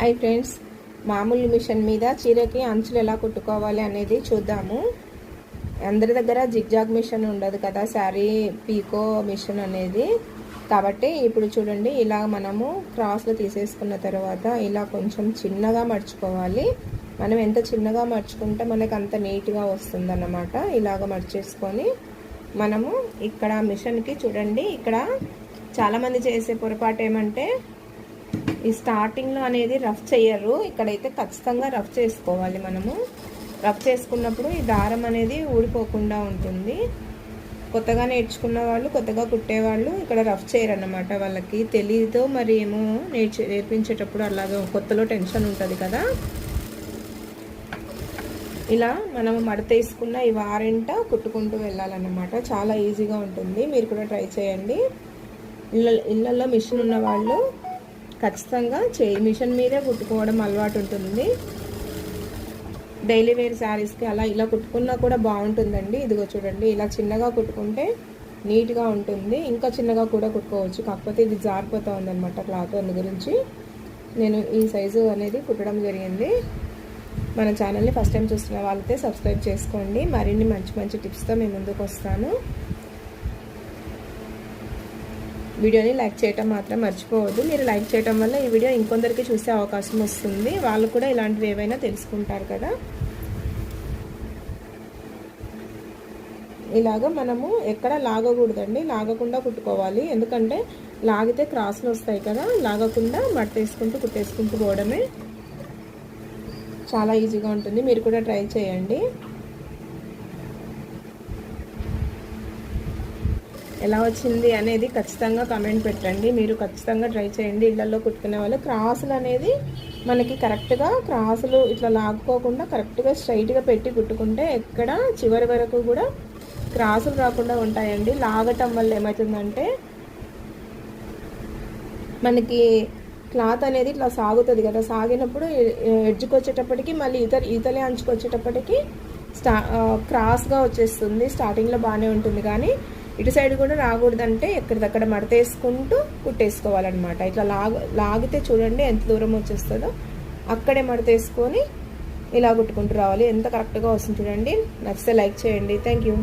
Hi friends మామూలు machine మీద చీరకి అంచులు ఎలా కుట్టుకోవాలి అనేది చూద్దాము. అందరి దగ్గర జిగ్జాగ్ మిషన్ ఉండదు కదా శారీ పీకో మిషన్ అనేది. కాబట్టి ఇప్పుడు చూడండి ఇలా మనము క్రాస్లో తీసేసుకున్న తర్వాత ఇలా కొంచెం చిన్నగా మర్చుకోవాలి మనం ఎంత చిన్నగా మర్చుకుంటే మనకు అంత నీట్గా వస్తుంది అన్నమాట ఇలాగ మర్చేసుకొని మనము ఇక్కడ మిషన్కి చూడండి ఇక్కడ చాలామంది చేసే పొరపాటు ఏమంటే ఈ స్టార్టింగ్లో అనేది రఫ్ చేయరు. ఇక్కడైతే ఖచ్చితంగా రఫ్ చేసుకోవాలి మనము. రఫ్ చేసుకున్నప్పుడు ఈ దారం అనేది ఊడిపోకుండా ఉంటుంది. కొత్తగా నేర్చుకున్న వాళ్ళు కొత్తగా కుట్టేవాళ్ళు ఇక్కడ రఫ్ చేయరన్నమాట వాళ్ళకి. తెలియదు మరి ఏమో నేర్చు నేర్పించేటప్పుడు అలాగే కొత్తలో టెన్షన్ ఉంటుంది కదా. ఇలా మనం మడత వేసుకున్న ఈ వారెంట కుట్టుకుంటూ వెళ్ళాలన్నమాట. చాలా ఈజీగా ఉంటుంది. మీరు కూడా ట్రై చేయండి. ఇళ్ళ ఇళ్ళల్లో మిషన్ ఉన్న వాళ్ళు ఖచ్చితంగా చేయి మిషన్ మీదే కుట్టుకోవడం అలవాటు ఉంటుంది. డైలీ వేర్ శారీస్కి అలా ఇలా కుట్టుకున్నా కూడా బాగుంటుందండి. ఇదిగో చూడండి ఇలా చిన్నగా కుట్టుకుంటే నీట్గా ఉంటుంది. ఇంకా చిన్నగా కూడా కుట్టుకోవచ్చు. కాకపోతే ఇది జారిపోతూ ఉందన్నమాట క్లాత్ అందు గురించి నేను ఈ సైజు అనేది కుట్టడం జరిగింది. మన ఛానల్ని ఫస్ట్ టైం చూస్తున్న వాళ్ళైతే సబ్స్క్రైబ్ చేసుకోండి. మరిన్ని మంచి మంచి టిప్స్తో మేము ముందుకు వస్తాను. వీడియోని లైక్ చేయటం మాత్రం మర్చిపోవద్దు. మీరు లైక్ చేయటం వల్ల ఈ వీడియో ఇంకొందరికి చూసే అవకాశం వస్తుంది. వాళ్ళు కూడా ఇలాంటివి ఏవైనా తెలుసుకుంటారు కదా. ఇలాగ మనము ఎక్కడ లాగకూడదండి. లాగకుండా కుట్టుకోవాలి. ఎందుకంటే లాగితే క్రాస్లు వస్తాయి కదా. లాగకుండా మట్టేసుకుంటూ కుట్టేసుకుంటూ పోవడమే చాలా ఈజీగా ఉంటుంది. మీరు కూడా ట్రై చేయండి. ఎలా వచ్చింది అనేది ఖచ్చితంగా కమెంట్ పెట్టండి. మీరు ఖచ్చితంగా ట్రై చేయండి. ఇళ్ళలో కుట్టుకునే వాళ్ళు. క్రాసులు అనేది మనకి కరెక్ట్గా క్రాసులు ఇట్లా లాక్కోకుండా కరెక్ట్గా స్ట్రైట్గా పెట్టి కుట్టుకుంటే ఎక్కడ చివరి వరకు కూడా క్రాసులు రాకుండా ఉంటాయండి. లాగటం వల్ల ఏమవుతుందంటే మనకి క్లాత్ అనేది ఇట్లా సాగుతుంది కదా. సాగినప్పుడు ఎడ్జ్కి వచ్చేటప్పటికి మళ్ళీ ఇతర ఈతలే అంచుకొచ్చేటప్పటికి స్టా క్రాస్గా వచ్చేస్తుంది. స్టార్టింగ్లో బాగానే ఉంటుంది. కానీ ఇటు సైడ్ కూడా రాకూడదంటే ఎక్కడిదక్కడ మడతేసుకుంటూ కుట్టేసుకోవాలన్నమాట. ఇట్లా లాగ లాగితే చూడండి ఎంత దూరం వచ్చేస్తుందో అక్కడే మడతేసుకొని ఇలా కుట్టుకుంటూ రావాలి. ఎంత కరెక్ట్గా వస్తుంది చూడండి. నచ్చితే లైక్ చేయండి. Thank you.